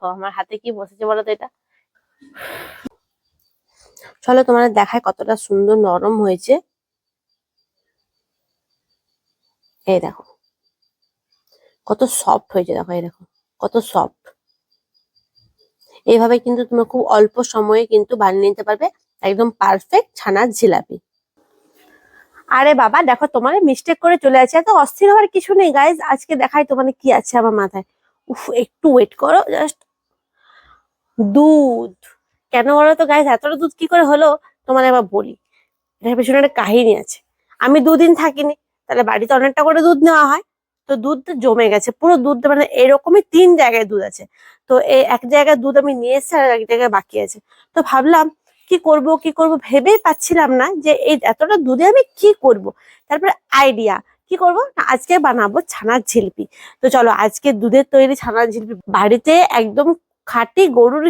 দেখো, আমার হাতে কি বসেছে বলো তো এটা? চলো তোমার দেখায় কতটা সুন্দর নরম হয়েছে। এই দেখো, কত সফট হয়েছে, দেখো, এই দেখো, কত সফট এইভাবে কিন্তু তুমি খুব অল্প সময়ে কিন্তু বানিয়ে নিতে পারবে, একদম পারফেক্ট ছানার জিলাপি। আরে বাবা, দেখো, তোমার মিস্টেক করে চলে আছে এত অস্থির হওয়ার কিছু নেই গাইজ আজকে দেখাই তোমার কি আছে আমার মাথায়। উফ, একটু ওয়েট করো জাস্ট দুধ। কেন বলো তো গাইজ এতটা দুধ কি করে হলো? তোমার আবার বলি। এটার পেছনে একটা কাহিনী আছে। আমি দুদিন থাকিনি, তাহলে বাড়িতে অনেকটা করে দুধ নেওয়া হয়। তো দুধ জমে গেছে। পুরো দুধ মানে এরকমই তিন জায়গায় দুধ আছে। তো এই এক জায়গায় দুধ আমি নিয়ে এসেছি আর এক জায়গায় বাকি আছে। তো ভাবলাম, কি করব কি করব ভেবেই পাচ্ছিলাম না যে এই এতটা দুধে আমি কি করব। তারপরে আইডিয়া কি করব? না, আজকে বানাবো ছানার ঝিলপি। তো চলো, আজকে দুধের তৈরি ছানার ঝিলপি। বাড়িতে একদম খাঁটি গরুর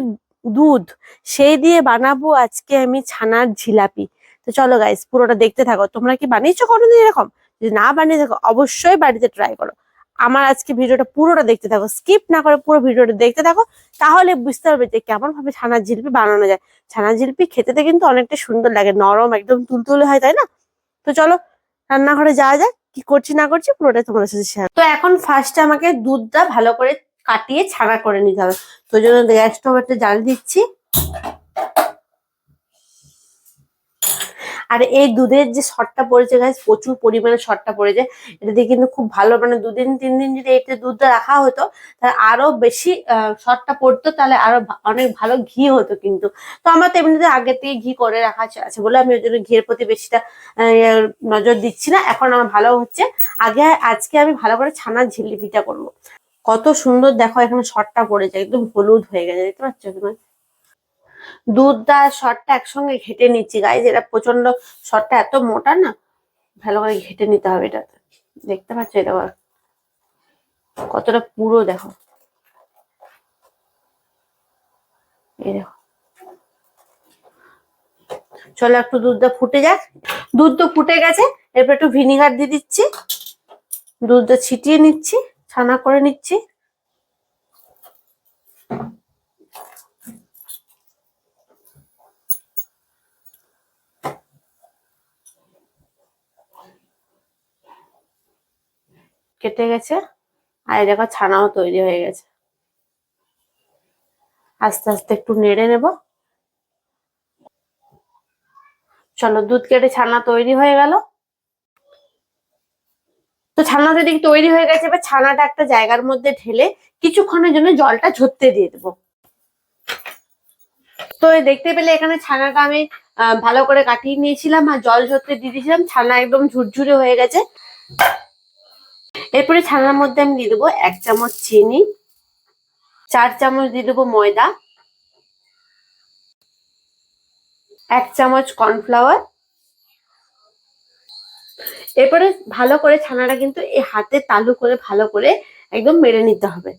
দুধ, সেই দিয়ে বানাবো আজকে আমি ছানার ঝিলাপি তো চলো গাইস পুরোটা দেখতে থাকো। তোমরা কি বানিয়েছো কোনোদিন এরকম? যদি না বানিয়ে থাকো, অবশ্যই বাড়িতে ট্রাই করো। আমার আজকে ভিডিওটা পুরোটা দেখতে থাকো। স্কিপ না করে পুরো ভিডিওটা দেখতে থাকো, তাহলে বুঝতে পারবে যে কেমন ভাবে ছানার জিলিপি বানানো যায়। ছানার জিলিপি খেতে কিন্তু অনেকটা সুন্দর লাগে, নরম, একদম তুলতুলে হয়, তাই না? তো চলো, রান্নাঘরে যাওয়া যাক, কি করছি না করছি পুরোটাই তোমাদের সাথে শেয়ার তো এখন ফার্স্টে আমাকে দুধটা ভালো করে কাটিয়ে ছানা করে নিতে হবে। তো জন্য গ্যাস স্টোভেরটা জাল দিচ্ছি। আর এই দুধের যে শটটা পড়েছে গাছ প্রচুর পরিমাণে শটটা পড়েছে। এটা দিয়ে কিন্তু খুব ভালো মানে দুদিন, তিন দিন যদি এতে দুধটা রাখা হতো, তাহলে আরও বেশি শটটা পড়তো, তাহলে আরও অনেক ভালো ঘি হতো কিন্তু। তো আমার তো এমনিতে আগে থেকে ঘি করে রাখা আছে- বলে আমি ওই জন্য ঘিয়ের প্রতি বেশিটা নজর দিচ্ছি না। এখন আমার ভালো হচ্ছে। আগে, আজকে আমি ভালো করে ছানার ঝিলিপিটা করব। কত সুন্দর দেখো, এখানে শটটা পড়েছে একদম হলুদ হয়ে গেছে, দেখতে পাচ্ছ তুমি দুধটা আর শটটা একসঙ্গে ঘেটে নিচ্ছি গাইজ এটা প্রচণ্ড শটটা এত মোটা না, ভালো করে ঘেটে নিতে হবে এটাতে দেখতে পাচ্ছ এটা কতটা পুরো দেখো। এই দেখো। চলো একটু দুধটা ফুটে যাক। দুধ তো ফুটে গেছে, এরপর একটু ভিনিগার দিয়ে দিচ্ছি। দুধটা ছিটিয়ে নিচ্ছি। ছানা করে নিচ্ছি। কেটে গেছে। আর দেখো ছানাও তৈরি হয়ে গেছে। আস্তে আস্তে একটু নেড়ে নেব। চলো দুধ কেটে ছানা তৈরি হয়ে গেল। তো ছানাটা দিকে তৈরি হয়ে গেছে, এবার ছানাটা একটা জায়গার মধ্যে ঢেলে কিছুক্ষণের জন্য জলটা ঝরতে দিয়ে দেবো। তো দেখতে পেলে এখানে ছানাটা আমি ভালো করে কাটিয়ে নিয়েছিলাম আর জল ঝরতে দিয়ে দিয়েছিলাম ছানা একদম ঝুরঝুরে হয়ে গেছে। এরপরে ছানার মধ্যে আমি দিয়ে দেবো এক চামচ চিনি, চার চামচ দিয়ে দেবো ময়দা, এক চামচ কর্নফ্লাওয়ার এরপরে ভালো করে ছানাটা কিন্তু এই হাতে তালু করে ভালো করে একদম মেরে নিতে হবে।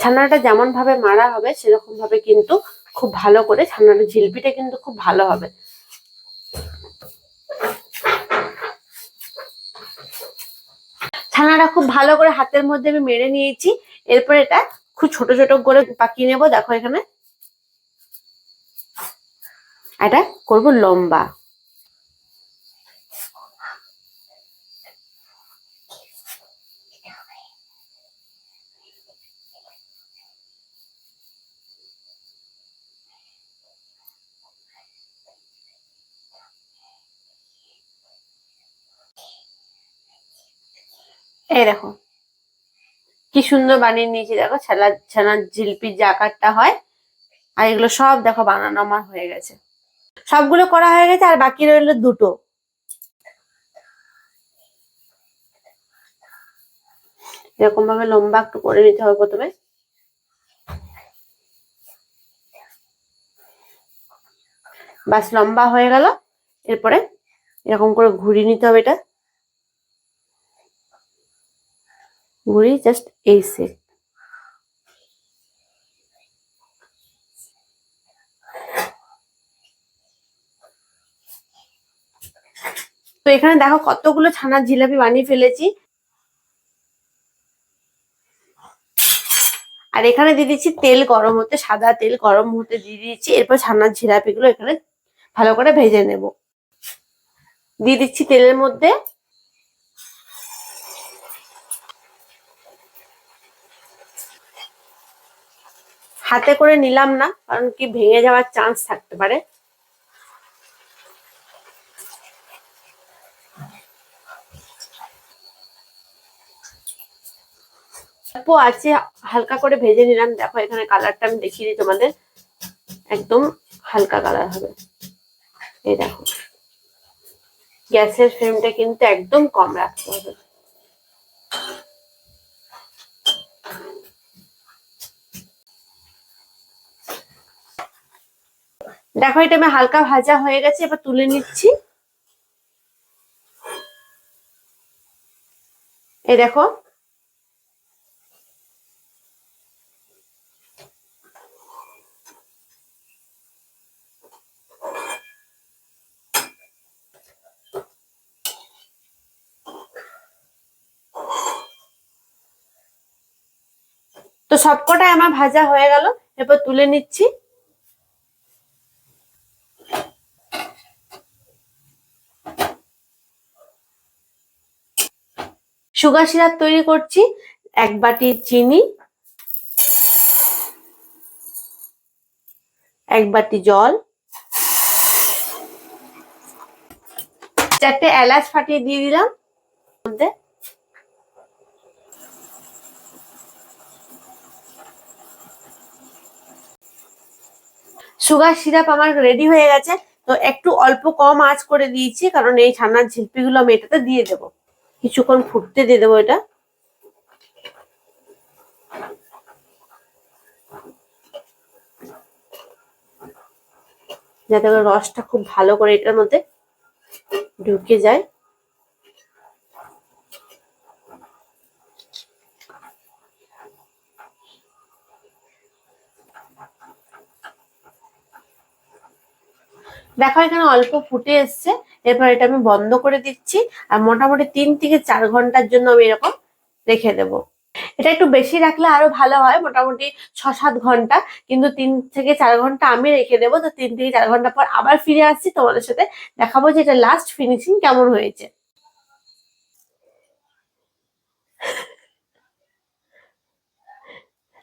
ছানাটা যেমন ভাবে মারা হবে সেরকম ভাবে কিন্তু খুব ভালো করে ছানাটা জিলপিটা কিন্তু খুব ভালো হবে। ছানাটা খুব ভালো করে হাতের মধ্যে আমি মেরে নিয়েছি। এরপর এটা খুব ছোট ছোট করে পাকিয়ে নেব। দেখো এখানে। এটা করব লম্বা। এই দেখো। কি সুন্দর বানিয়ে নিয়েছি, দেখো ছেলা ছানার জিলপির যে আকারটা হয়, আর এগুলো সব দেখো বানানো আমার হয়ে গেছে। সবগুলো করা হয়ে গেছে, আর বাকি রইল দুটো। এরকম ভাবে লম্বা একটু করে নিতে হবে প্রথমে। বাস লম্বা হয়ে গেল। এরপরে এরকম করে ঘুরিয়ে নিতে হবে এটা। ঘুরি জাস্ট এই সেট তো এখানে দেখো কতগুলো ছানার জিলাপি বানিয়ে ফেলেছি। আর এখানে দিয়ে দিচ্ছি তেল গরম হতে, সাদা তেল গরম হতে দিয়ে দিচ্ছি। এরপর ছানার জিলাপিগুলো এখানে ভালো করে ভেজে নেব। দিয়ে দিচ্ছি তেলের মধ্যে হাতে করে নিলাম না, কারণ কি ভেঙে যাওয়ার চান্স থাকতে পারে। আছে, হালকা করে ভেজে নিলাম। দেখো, এখানে কালারটা আমি দেখিয়ে দিই তোমাদের। একদম হালকা কালার হবে। এই দেখো, গ্যাসের ফ্লেমটা কিন্তু একদম কম রাখতে হবে। দেখো, এটা আমি হালকা ভাজা হয়ে গেছে, এবার তুলে নিচ্ছি। এই দেখো। তো সবকটাই আমার ভাজা হয়ে গেল, এরপর তুলে নিচ্ছি। সুগার সিরাপ তৈরি করছি, এক বাটি চিনি, এক বাটি জল, চারটে এলাচ ফাটিয়ে দিয়ে দিলাম, মধ্যে। সুগার সিরাপ আমার রেডি হয়ে গেছে, তো একটু অল্প কম আঁচ করে দিয়েছি, কারণ এই ছানার ঝিলপিগুলো আমি এটাতে দিয়ে দেবো। কিছুক্ষণ ফুটতে দিয়ে দেবো এটা। যাতে রসটা খুব ভালো করে এটার মধ্যে ঢুকে যায়। দেখো এখানে অল্প ফুটে এসছে। এরপর এটা আমি বন্ধ করে দিচ্ছি। আর মোটামুটি তিন থেকে চার ঘণ্টার জন্য আমি এরকম রেখে দেব। এটা একটু বেশি রাখলে আরও ভালো হয়, মোটামুটি ছ সাত ঘণ্টা। কিন্তু তিন থেকে চার ঘণ্টা আমি রেখে দেবো। তো তিন থেকে চার ঘণ্টা পর আবার ফিরে আসছি। তোমাদের সাথে দেখাবো যে এটা লাস্ট ফিনিশিং কেমন হয়েছে।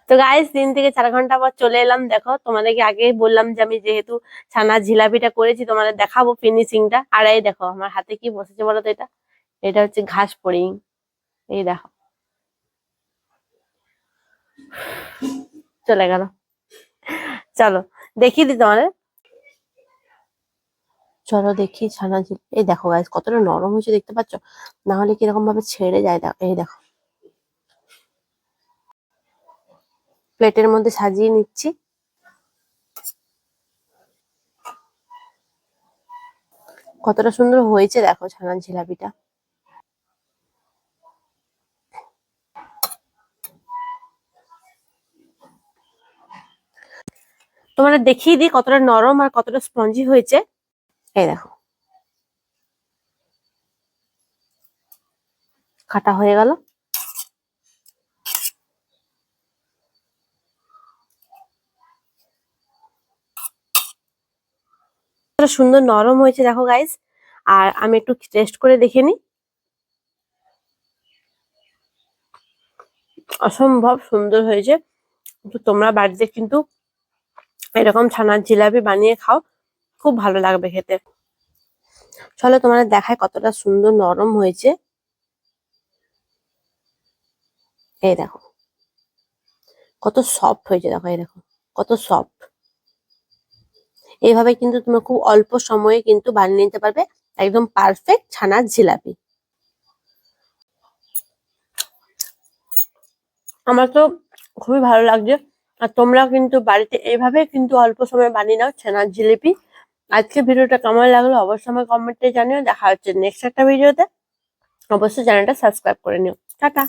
তো গাইস তিন থেকে চার ঘণ্টা পর চলে এলাম, দেখো, তোমাদেরকে আগেই বললাম যে আমি যেহেতু ছানা জিলাপিটা করেছি, তোমাদের দেখাবো ফিনিশিংটা আর এই দেখো, আমার হাতে কি বসেছে বলো তো এটা? এটা হচ্ছে ঘাস পরিং এই দেখো। চলে গেল। চলো দেখিয়ে দিই তোমাদের। চলো দেখি ছানা ঝিল এই দেখো গাইস কতটা নরম হয়েছে, দেখতে পাচ্ছ? না হলে কীরকম ভাবে ছেড়ে যায়, দেখো এই দেখো। প্লেটের মধ্যে সাজিয়ে নিচ্ছি। কতটা সুন্দর হয়েছে দেখো ছানার জিলাপিটা। তোমাদের দেখিয়ে দিই কতটা নরম আর কতটা স্পঞ্জি হয়েছে। এই দেখো। কাটা হয়ে গেল। কতটা সুন্দর নরম হয়েছে দেখো গাইস আর আমি একটু টেস্ট করে দেখে নিই। অসম্ভব সুন্দর হয়েছে। তো তোমরা বাড়িতে কিন্তু এরকম ছানার জিলাপি বানিয়ে খাও, খুব ভালো লাগবে খেতে। চলো তোমাদের দেখায় কতটা সুন্দর নরম হয়েছে। এই দেখো, কত সফট হয়েছে দেখো, এই দেখো, কত সফট এইভাবে কিন্তু তোমরা খুব অল্প সময়ে কিন্তু বানিয়ে নিতে পারবে একদম পারফেক্ট ছানার জিলাপি। আমার তো খুবই ভালো লাগছে। আর তোমরা কিন্তু বাড়িতে এইভাবে কিন্তু অল্প সময় বানিয়ে নাও ছানার জিলিপি। আজকে ভিডিওটা কেমন লাগল অবশ্যই আমার কমেন্টে জানিও। দেখা হচ্ছে নেক্সট একটা ভিডিওতে। অবশ্যই চ্যানেলটা সাবস্ক্রাইব করে নিও। টাটা।